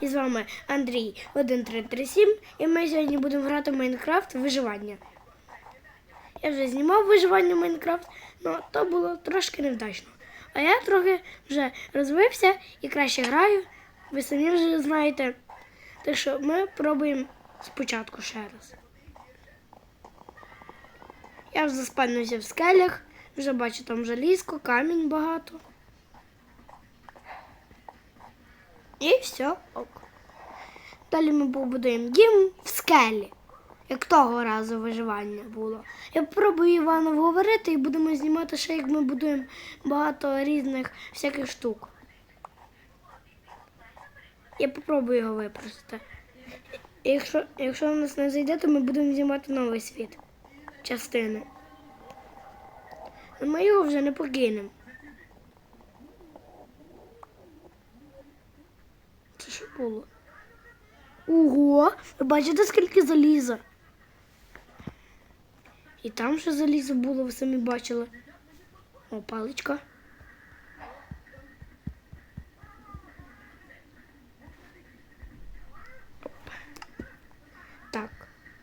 І з вами Андрій 1337 і ми сьогодні будемо грати в Майнкрафт виживання. Я вже знімав виживання в Майнкрафт, але то було трошки невдачно. А я трохи вже розвився і краще граю. Ви самі вже знаєте. Так що ми пробуємо спочатку ще раз. Я вже заспавнився в скелях, вже бачу там желізко, камінь багато. І все, ок. Далі ми побудуємо дім в скелі, як того разу виживання було. Я попробую Івана вговорити і будемо знімати ще, як ми будуємо багато різних всяких штук. Я попробую його випросити. Якщо, якщо у нас не зайде, то ми будемо знімати новий світ. Частини. Ми його вже не покинемо. Це що було? Ого! Ви бачите, скільки заліза? І там ще залізо було, ви самі бачили. О, паличка. Оп. Так,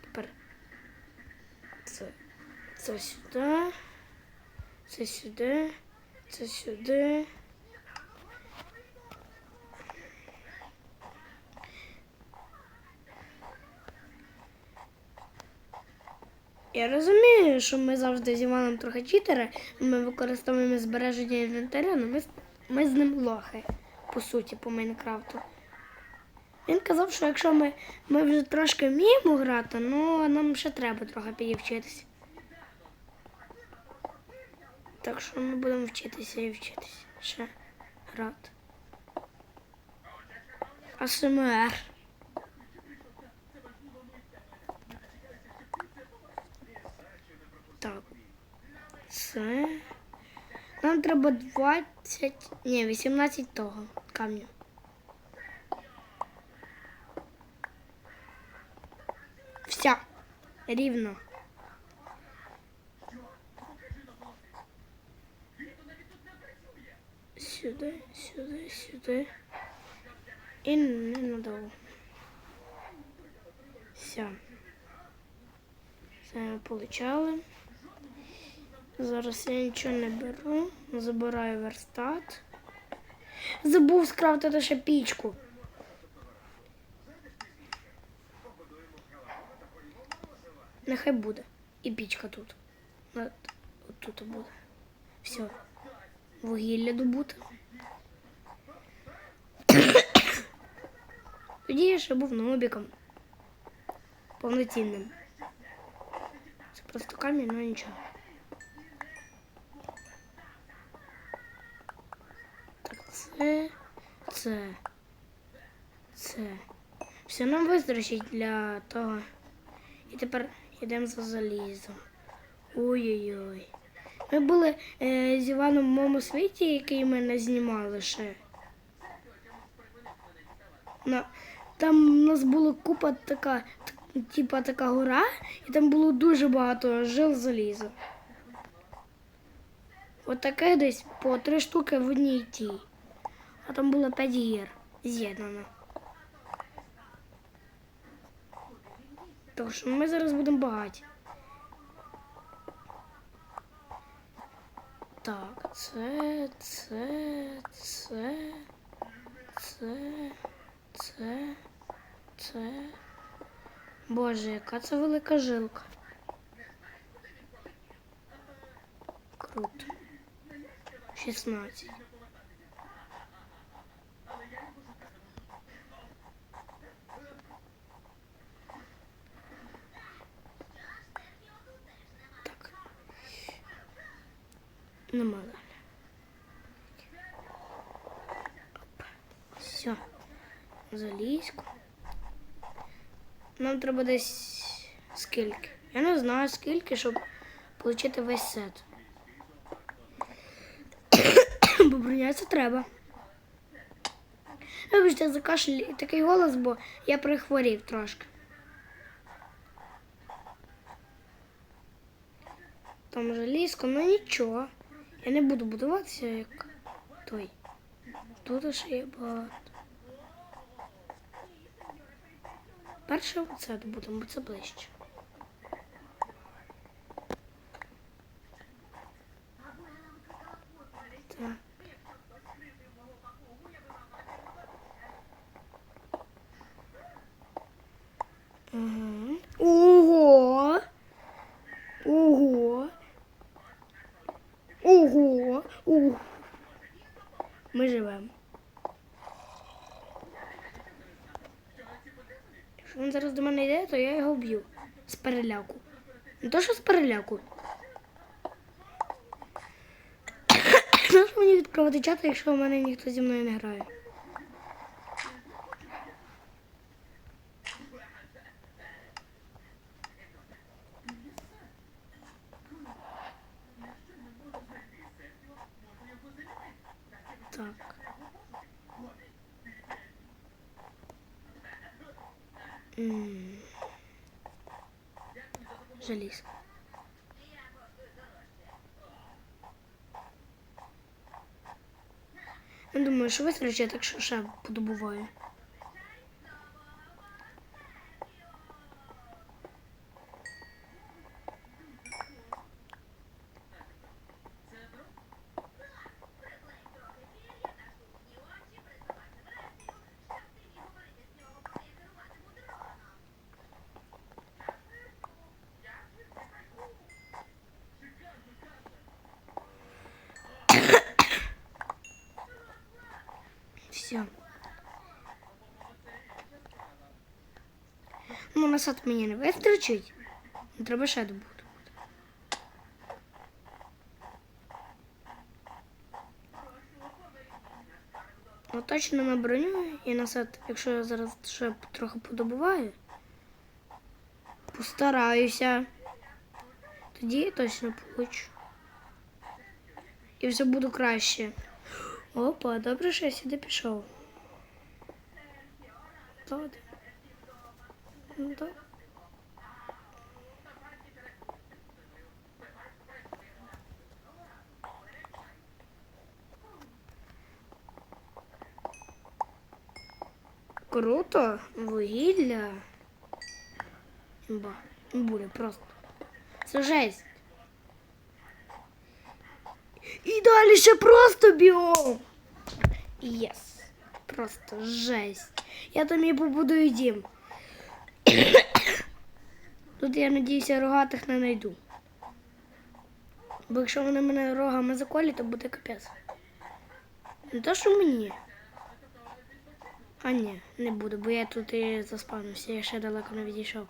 тепер це, це сюди, це сюди, це сюди. Я розумію, що ми завжди з Іваном трохи читери, ми використовуємо збереження інвентаря, але ми, ми з ним лохи, по суті, по Майнкрафту. Він казав, що якщо ми, ми вже трошки вміємо грати, ну нам ще треба трохи підівчитися. Так що ми будемо вчитися і вчитися. Ще грати. АСМР. Так. Це. Нам треба 20. Ні, 18 того камня. Вся. Рівно. Сюди, сюди, сюди. І не надовго. Все. Це ми получали. Зараз я нічого не беру. Забираю верстат. Забув скрафтити ще пічку. Нехай буде. І пічка тут. От, тут буде. Все. Вугілля добути. Тоді я ще був нобіком. Повноцінним. Це просто камінь, але нічого. Так, це, це. Все нам вистачить для того. І тепер йдемо за залізом. Ой-ой-ой. Ми були е, з Іваном в моєму світі, який ми не знімали ще. На, там у нас була купа така, типа така гора, і там було дуже багато жил заліза. От десь по три штуки в одній тій. А там було п'ять гір з'єднано. Тому що ми зараз будемо багаті. Так, це, це, це, це, це, це. Боже, яка це велика жилка. Круто. 16. Нема далі. Все. Залізку. Нам треба десь скільки. Я не знаю скільки, щоб отримати весь сет. Бо броня це треба. Вибачте, за кашель і такий голос, бо я прихворів трошки. Там желізко, ну нічого. Я не буду будуватися як той. Тут ще є багато. перше оце добудемо, бо це ближче. Так. Угу. Ого! Ого! Ого! Ого! Ми живемо. Якщо він зараз до мене йде, то я його вб'ю. З переляку. Не то, що з переляку. Знаєш мені відкривати чат, якщо в мене ніхто зі мною не грає? Так. М. Желізо. Я думаю, що вистачить, так що ще подобуваю. Все. Ну, насад мені не вистачить. Треба ще добути. Точно на броню і насад, якщо я зараз ще трохи подобуваю, постараюся. Тоді точно получу. І все буде краще. Опа, добре, що я сюди пішов. Так. Ну, так. Круто, вугілля. Ба, буде просто. Це жесть. І далі ще просто біом. Єс. Просто жесть. Я там і побудую дім. Тут я надіюся рогатих не знайду. Бо якщо вони мене рогами заколять, то буде капець. Не то, що мені. А ні, не буду, бо я тут і заспавнився, я ще далеко не відійшов.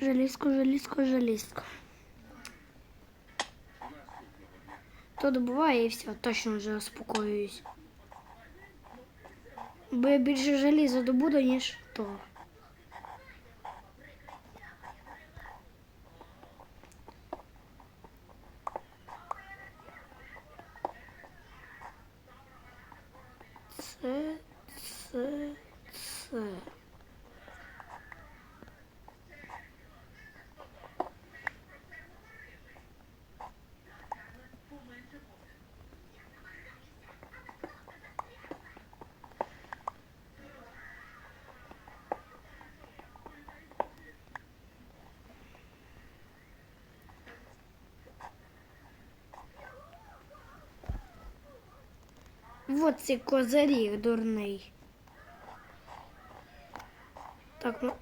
Желізко, желізко, желізко. То добуває і все, точно вже успокоююсь. Бо я більше желіза добуду, ніж то. Це, це, це. Вот цей козиріг дурний. Так, ну.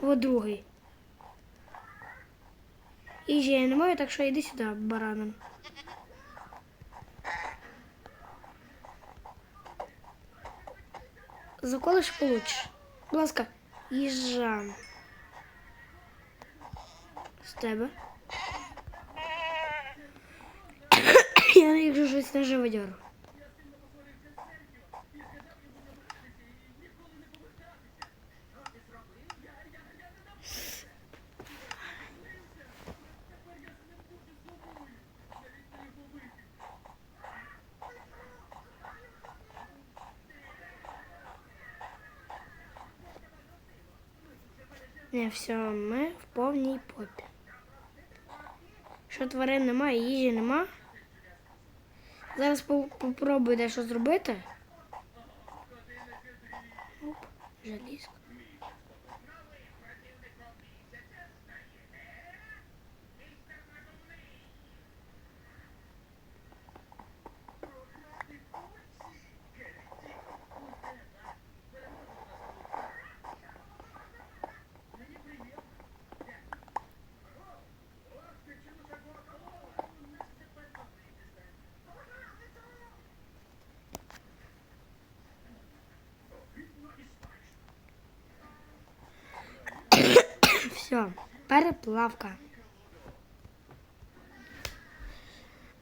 Вот другий. Їжі я не маю, так що йди сюди, бараном. Заколиш получиш. Будь ласка, їжа. З тебе. Я якщо щось на живодяру. Не, все, ми в повній попі. Що тварин немає, їжі нема, Зараз по- попробую дещо зробити. Оп, желізко. Все, переплавка.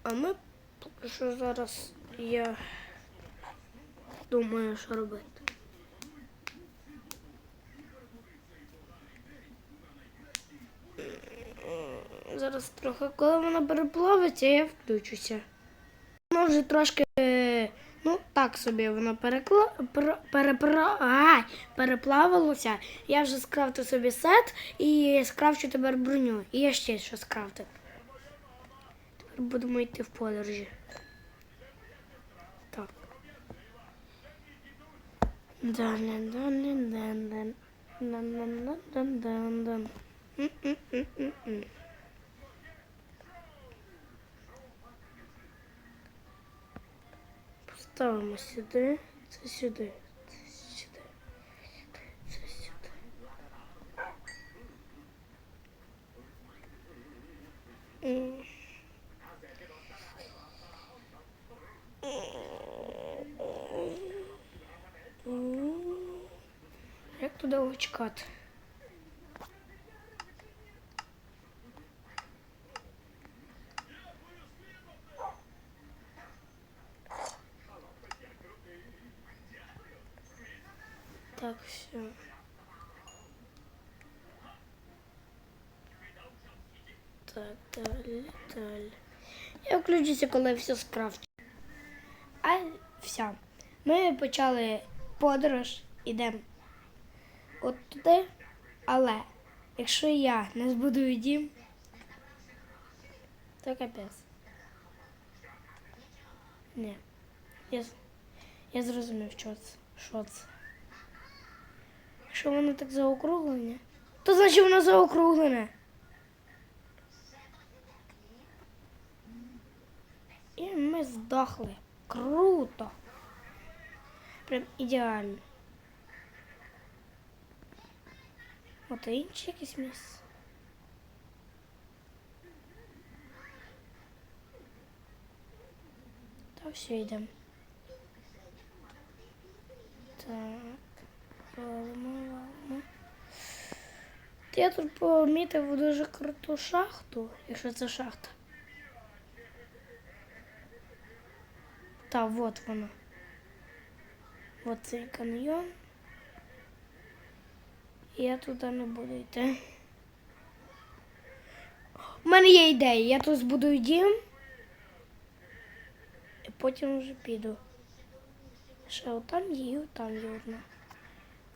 А ми поки що зараз я думаю, що робити. Зараз трохи, коли вона переплавиться, я включуся. Воно вже трошки, е, ну так собі, воно перекла... пер... перепра... Ай, переплавилося. Я вже скрафтив собі сет і скрафчу тепер броню. І я ще що скрафтив. Тепер будемо йти в подорожі. Так. Дан-дан-дан-дан-дан. Поставимо сюди, це сюди, це сюди, це сюди. М. Як? Я коли все скрафчу. А все. Ми почали подорож, ідемо от туди, але якщо я не збудую дім, то капець. Ні. Я, я зрозумів, що це. Що це. Якщо воно так заокруглене, то значить воно заокруглене. І ми здохли. Круто. Прям ідеально. От інше якесь місце. Та все йдемо. Так. Валимо, валимо. Я тут помітив дуже круту шахту, якщо це шахта. Та, от вона. От цей каньйон. Я туди не буду йти. У мене є ідея. Я тут збудую дім. І потім вже піду. Ще отам є, і отам є одна.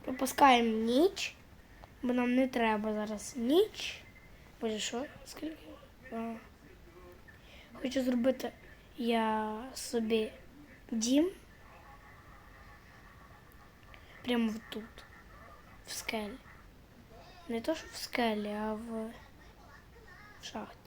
Пропускаємо ніч, бо нам не треба зараз ніч. Боже, що? Скільки? А. Хочу зробити я собі дім. Прямо тут, в скелі. Не то, що в скелі, а в, в шахті.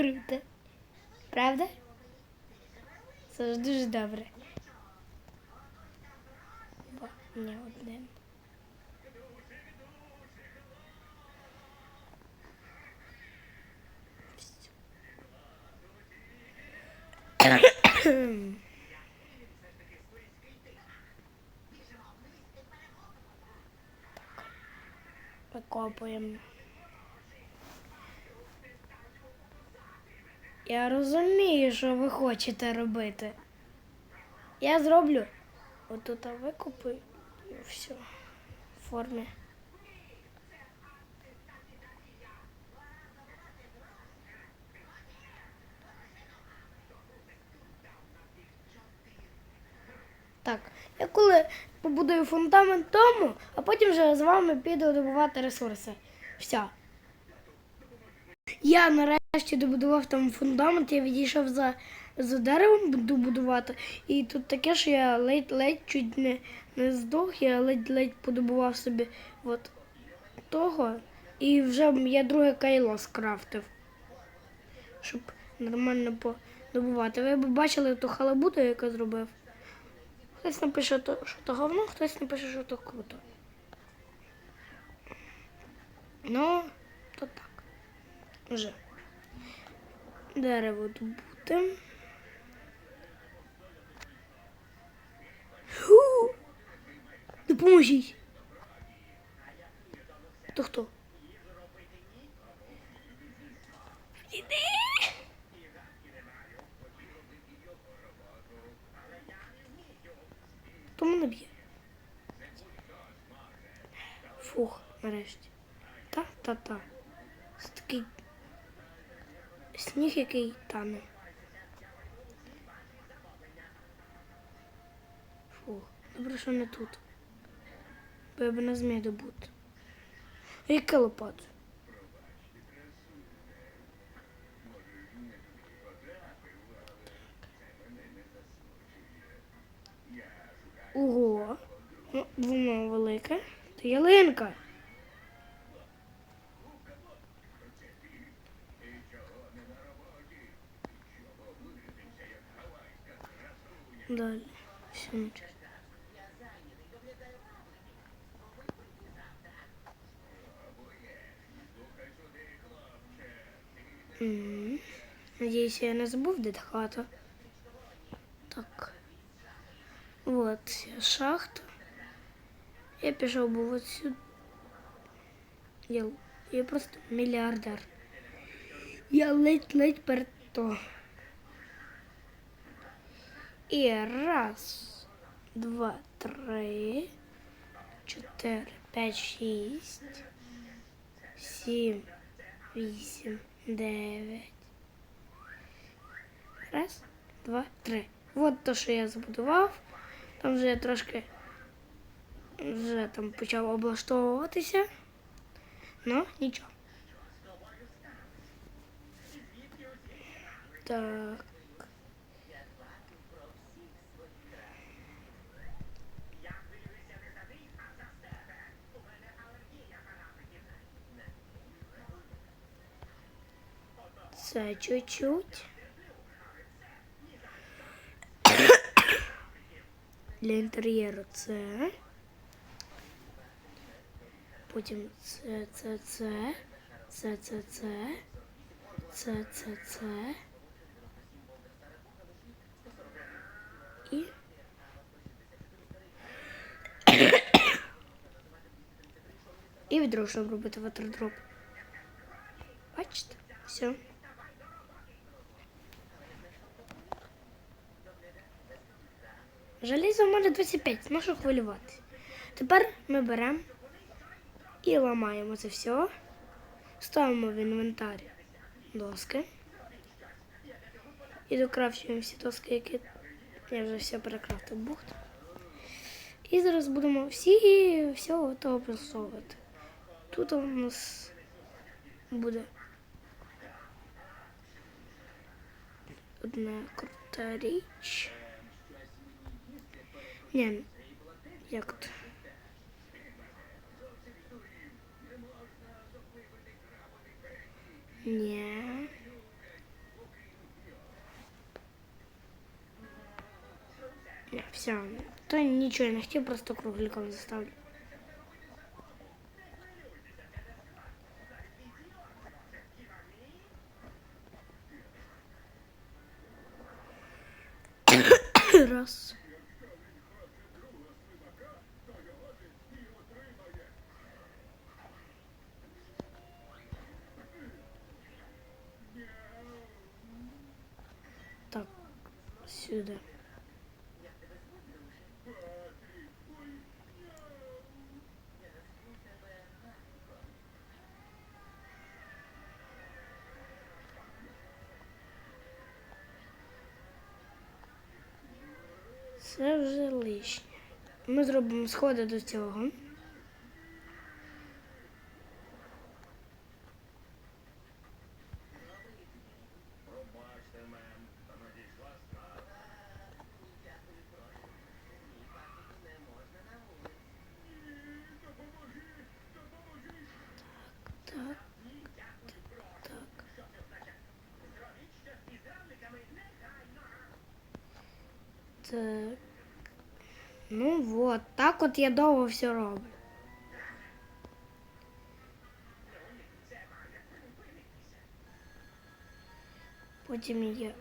Круто. Правда? Це ж дуже добре. Бо не одним. Викопуємо. Я розумію, що ви хочете робити. Я зроблю. Отут викупи і все. В формі. Так, я коли побудую фундамент тому, а потім вже з вами піду добувати ресурси. Все. Я нарешті добудував там фундамент, я відійшов за, за деревом, буду будувати. І тут таке, що я ледь-ледь чуть не, не здох, я ледь-ледь подобував собі от того. І вже я друге кайло скрафтив. Щоб нормально подобувати. Ви б бачили ту халабуду, яку зробив. Хтось напише, що то говно, хтось напише, що то круто. Ну, то так. Вже. Дерево добути. Допоможіть. То хто? Іди! Хто мене б'є? Фух, нарешті. Та-та-та. Це такий який тане. Фух, добре, що не тут. Бо я б не зміг добути. Яке лопату? Ого. Ну, воно велике. Це ялинка. Далі. М, Надіюсь, я не забув, де та хата. Так. Вот шахта. Я пішов був от сюди. Я, я просто мільярдер. Я ледь-ледь перед то. І раз, два, три, чотири, п'ять, шість, сім, вісім, дев'ять. Раз, два, три. От то, що я збудував. Там вже я трошки вже там почав облаштовуватися. Ну, нічого. Так. Це чуть-чуть. Для інтер'єру це. Потім це, це, це, це, це, це, це, це, це. І. І відро, щоб робити ватердроп. Бачите? Все. Желізо мене 25, на що хвилюватися. Тепер ми беремо і ламаємо це все. Ставимо в інвентар доски. І докрафчуємо всі доски, які я вже все перекрафтив бухт. І зараз будемо всі все готово просовувати. Тут у нас буде одна крута річ. Nie як-то to. Nie. Не, все. То ничего не хотел, просто кругликом заставлю. Це вже лишнє. Ми зробимо сходи до цього. Вот, так от я довго все роблю. Потім я.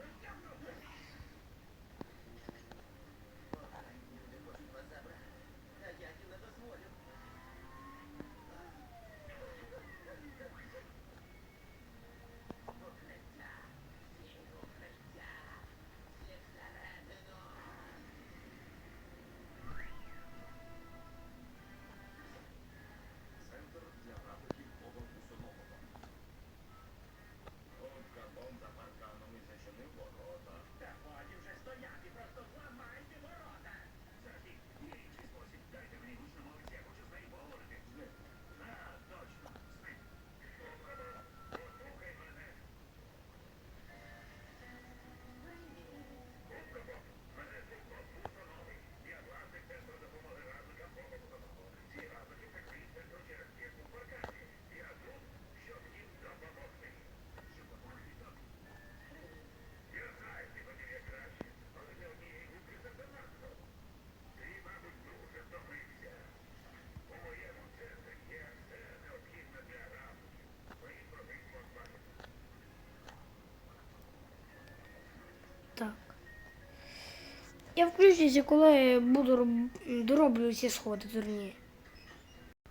Я включуся, коли буду роб- дороблю ці сходи дурні.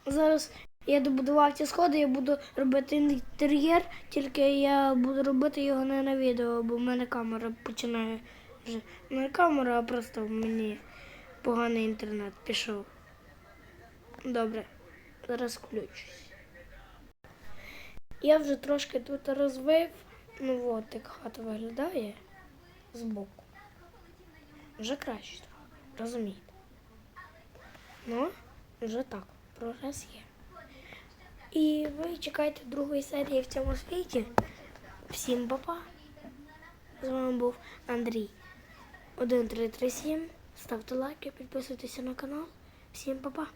Зараз я добудував ці сходи, я буду робити інтер'єр, тільки я буду робити його не на відео, бо в мене камера починає вже. Не камера, а просто в мені поганий інтернет пішов. Добре, зараз включусь. Я вже трошки тут розвив. Ну от як хата виглядає збоку. Вже краще трохи, розумієте. Ну, вже так, прогрес є. І ви чекайте другої серії в цьому світі. Всім папа. З вами був Андрій. 1337. Ставте лайки, підписуйтесь на канал. Всім папа.